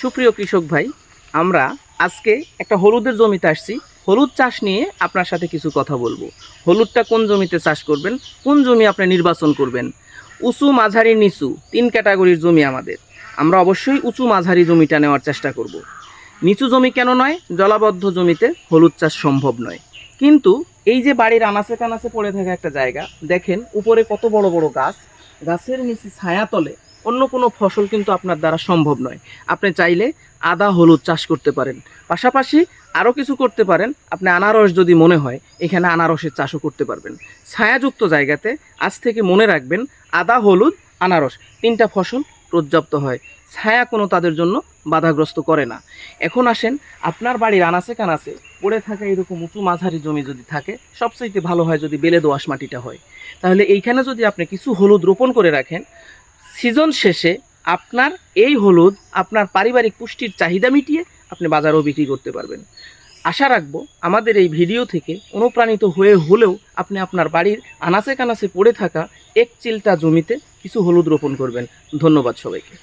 সুপ্রিয় কৃষক ভাই, আমরা আজকে একটা হলুদের জমিতে আসছি। হলুদ চাষ নিয়ে আপনার সাথে কিছু কথা বলব। হলুদটা কোন জমিতে চাষ করবেন? কোন জমি আপনি নির্বাচন করবেন? উঁচু, মাঝারি, নিচু, তিন ক্যাটাগরির জমি আমাদের। আমরা অবশ্যই উঁচু, মাঝারি জমিটা নেওয়ার চেষ্টা করব। নিচু জমি কেন নয়? জলাবদ্ধ জমিতে হলুদ চাষ সম্ভব নয়। কিন্তু এই যে বাড়ির আনাচে কানাচে পড়ে থাকা একটা জায়গা, দেখেন উপরে কত বড় বড় গাছ। গাছের নিচে ছায়াতলে অন্য কোনো ফসল কিন্তু আপনার দ্বারা সম্ভব নয়। আপনি চাইলে আদা, হলুদ চাষ করতে পারেন। পাশাপাশি আরও কিছু করতে পারেন। আপনি আনারস যদি মনে হয়, এখানে আনারসের চাষও করতে পারবেন। ছায়াযুক্ত জায়গাতে আজ থেকে মনে রাখবেন, আদা, হলুদ, আনারস তিনটা ফসল পর্যাপ্ত হয়। ছায়া কোনো তাদের জন্য বাধাগ্রস্ত করে না। এখন আসেন, আপনার বাড়ির আনাচে কানাচে পড়ে থাকা এরকম উঁচু মাঝারি জমি যদি থাকে, সবচাইতে ভালো হয় যদি বেলে দোআঁশ মাটিটা হয়। তাহলে এইখানে যদি আপনি কিছু হলুদ রোপণ করে রাখেন সিজন শেষে আপনার এই হলুদ আপনার পারিবারিক পুষ্টির চাহিদা মিটিয়ে আপনি বাজারেও বিক্রি করতে পারবেন। আশা রাখব আমাদের এই ভিডিও থেকে অনুপ্রাণিত হয়ে হলেও আপনি আপনার বাড়ির আনাচে কানাচে পড়ে থাকা এক চিলটা জমিতে কিছু হলুদ রোপণ করবেন। ধন্যবাদ সবাইকে।